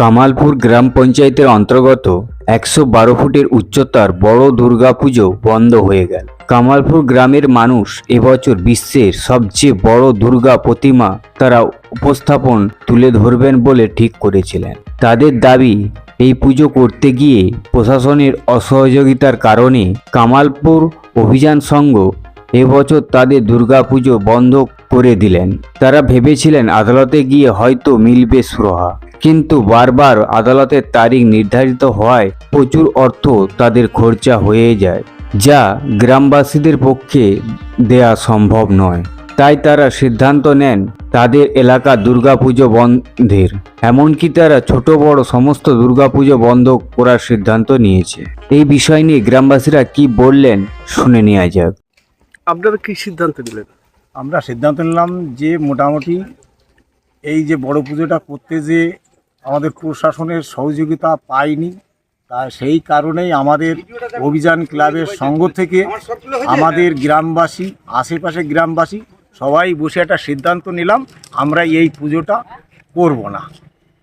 কামালপুর গ্রাম পঞ্চায়েতের অন্তর্গত একশো বারো ফুটের উচ্চতার বড় দুর্গাপুজো বন্ধ হয়ে গেল। কামালপুর গ্রামের মানুষ এবছর বিশ্বের সবচেয়ে বড় দুর্গা প্রতিমা তারা উপস্থাপন তুলে ধরবেন বলে ঠিক করেছিলেন। তাদের দাবি, এই পুজো করতে গিয়ে প্রশাসনের অসহযোগিতার কারণে কামালপুর অভিযান সংঘ এবছর তাদের দুর্গাপুজো বন্ধ করে দিলেন। তারা ভেবেছিলেন আদালতে গিয়ে হয়তো মিলবে সুরাহা। কিন্তু বারবার আদালতের তারিখ নির্ধারিত হওয়ায় প্রচুর অর্থ তাদের খরচা হয়ে যায় যা গ্রামবাসীদের পক্ষে দেয়া সম্ভব নয়। তাই তারা সিদ্ধান্ত নেন তাদের এলাকা দুর্গাপুজো বন্ধের। এমনকি তারা ছোট বড় সমস্ত দুর্গাপুজো বন্ধ করার সিদ্ধান্ত নিয়েছে। এই বিষয় নিয়ে গ্রামবাসীরা কি বললেন শুনে নেওয়া যাক। আপনারা কি সিদ্ধান্ত নিলেন? আমরা সিদ্ধান্ত নিলাম যে মোটামুটি এই যে বড় পুজোটা করতে যে আমাদের প্রশাসনের সহযোগিতা পাইনি। তা সেই কারণেই আমাদের অভিযান ক্লাবের সঙ্গ থেকে আমাদের গ্রামবাসী আশেপাশে গ্রামবাসী সবাই বসে একটা সিদ্ধান্ত নিলাম আমরা এই পুজোটা করব না।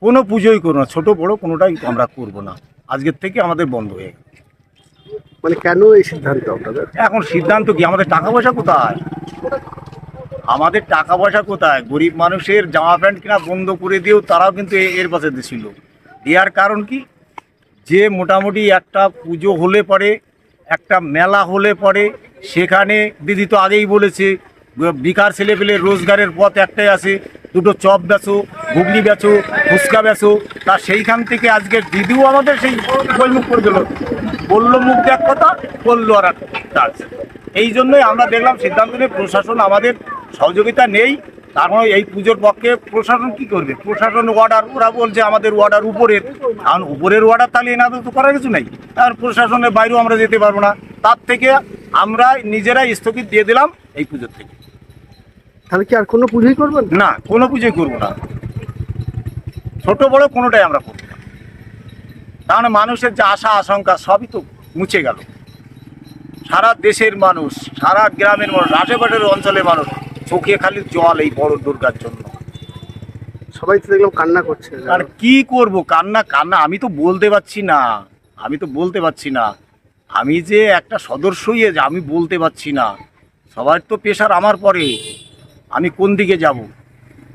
কোনো পুজোই করব না ছোটো বড়ো কোনোটাই আমরা করব না। আজকের থেকে আমাদের বন্ধ হয়ে গেল। মানে কেন এই সিদ্ধান্ত আপনাদের? এখন সিদ্ধান্ত কি? আমাদের টাকা পয়সা কোথায়? আমাদের টাকা পয়সা কোথায়? গরিব মানুষের জামা প্যান্ট কিনা বন্ধ করে দিয়েও তারাও কিন্তু এর পাশে ছিল। দেওয়ার কারণ কি? যে মোটামুটি একটা পুজো হলে পরে, একটা মেলা হলে পরে, সেখানে দিদি তো আগেই বলেছে বেকার ছেলে পেলে রোজগারের পথ একটাই আছে, দুটো চপ বেচো, ঘুগনি বেচো, ফুচকা বেচো, তা সেইখান থেকে আজকে দিদিও আমাদের সেই বইমুখ করে দিল। বলল, মুখ এক কথা বলল, আর এক এই জন্যই আমরা দেখলাম সিদ্ধান্ত নিয়ে প্রশাসন আমাদের সহযোগিতা নেই কারণ এই পুজোর পক্ষে প্রশাসন কি করবে? প্রশাসন অর্ডার ওরা বলছে আমাদের অর্ডার উপরের। কারণ উপরের অর্ডার তাহলে এনাদের তো করার কিছু নেই। আর প্রশাসনের বাইরেও আমরা যেতে পারব না। তার থেকে আমরা নিজেরাই স্থগিত দিয়ে দিলাম এই পুজোর থেকে। তাহলে কি আর কোনো পুজোই করবেন না? কোনো পুজোই করব না। ছোট বড় কোনোটাই আমরা করব না। কারণ মানুষের যে আশা আশঙ্কা সবই তো মুছে গেল। সারা দেশের মানুষ সারা গ্রামের মানুষ আশেপাশের অঞ্চলের মানুষ চোখে খালি জল এই বড় দুর্গার জন্য। সবাই তো দেখলাম কান্না করছে। আর কি করব? কান্না কান্না আমি তো বলতে পারছি না। আমি তো বলতে পারছি না। আমি যে একটা সদস্যই যে আমি বলতে পারছি না। সবার তো পেশার আমার পরে। আমি কোন দিকে যাব?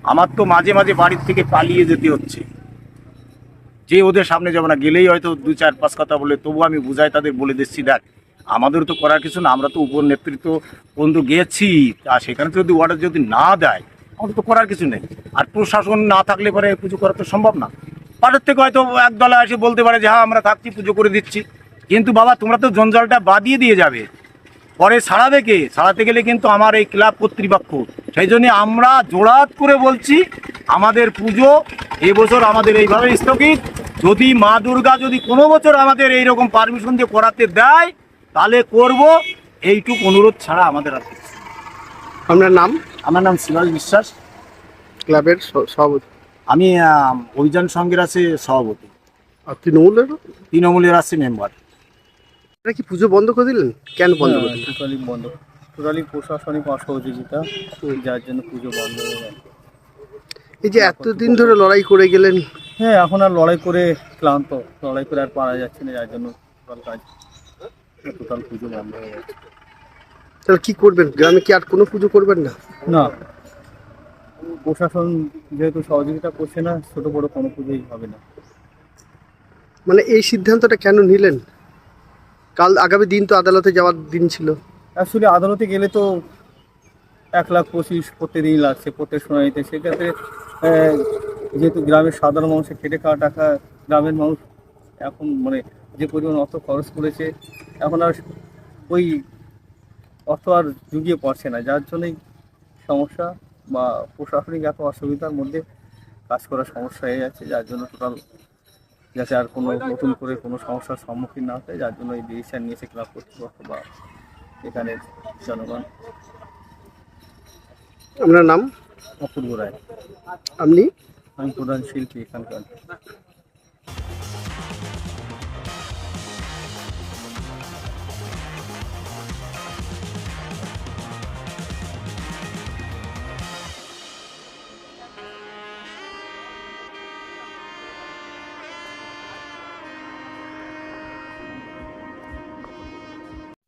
আমার তো মাঝে মাঝে বাড়ির থেকে পালিয়ে যেতে হচ্ছে। যে ওদের সামনে যাব না গেলেই হয়তো দু চার পাঁচ কথা বলে তবু আমি বুঝাই তাদের বলে দিচ্ছি দেখ। আমাদের তো করার কিছু না, আমরা তো উপর নেতৃত্ব পর্যন্ত গেছি আর সেখানে যদি অর্ডার যদি না দেয়, আমাদের তো করার কিছু নেই। আর প্রশাসন না থাকলে পরে পুজো করা তো সম্ভব না। পাটের থেকে হয়তো এক দলে এসে বলতে পারে যে হ্যাঁ আমরা থাকছি, পুজো করে দিচ্ছি। কিন্তু বাবা, তোমরা তো জঞ্জালটা বাদিয়ে দিয়ে যাবে। পরে ছাড়াবে কে? ছাড়াতে গেলে কিন্তু আমার এই ক্লাব কর্তৃপক্ষ। সেই জন্য আমরা জোড়াত করে বলছি, আমাদের পুজো এবছর আমাদের এইভাবে স্থগিত। যদি মা দুর্গা যদি কোনো বছর আমাদের এইরকম পারমিশন দিয়ে করাতে দেয় তাহলে করব এইটুক অনুরোধ ছাড়া আমাদের আর কিছু আপনার নাম? আমার নাম শিবাজ বিশ্বাস। ক্লাবের সভাপতি। আমি অভিযান সংঘের আছে সভাপতি। আর তৃণমূলের? তৃণমূলের আছে মেম্বার। আপনারা কি পুজো বন্ধ করে দিলেন? কেন বন্ধ করে দিলেন? টোটালি বন্ধ। টোটালি প্রশাসনিক অসহযোগিতা যার জন্য পুজো বন্ধ হয়ে গেল এই যে এতদিন ধরে লড়াই করে গেলেন? হ্যাঁ এখন আর লড়াই করে ক্লান্ত। লড়াই করে আর পারা যাচ্ছে না যার জন্য কাজ। টোটাল পুজো বন্ধ হয়ে তাহলে কি করবেন? গ্রামে কি আর কোনো পুজো করবেন না? না। প্রশাসন যেহেতু সহযোগিতা করছে না ছোট বড় কোনো পুজোই হবে না। মানে এই সিদ্ধান্তটা কেন নিলেন? কাল আগামী দিন তো আদালতে যাওয়ার দিন ছিল। অ্যাকচুয়ালি আদালতে গেলে তো এক লাখ পঁচিশ প্রতিদিন লাগছে প্রত্যেক শুনানিতে। সেক্ষেত্রে যেহেতু গ্রামের সাধারণ মানুষের খেটে খাওয়া টাকা গ্রামের মানুষ এখন মানে যে পরিমাণ অর্থ খরচ করেছে এখন আর ওই অর্থ আর জুগিয়ে পড়ছে না। যার জন্যই সমস্যা বা প্রশাসনিক এত অসুবিধার মধ্যে কাজ করার সমস্যা হয়ে যাচ্ছে। যার জন্য টোটাল যাতে আর কোনো নতুন করে কোনো সমস্যার সম্মুখীন না হয় যার জন্য এই ডিসিশন নিয়েছে ক্লাব কর্তৃপক্ষ বা এখানে জনগণ। আপনার নাম? অপূর্ব রায়। আপনি? আমি প্রধান শিল্পী এখানকার।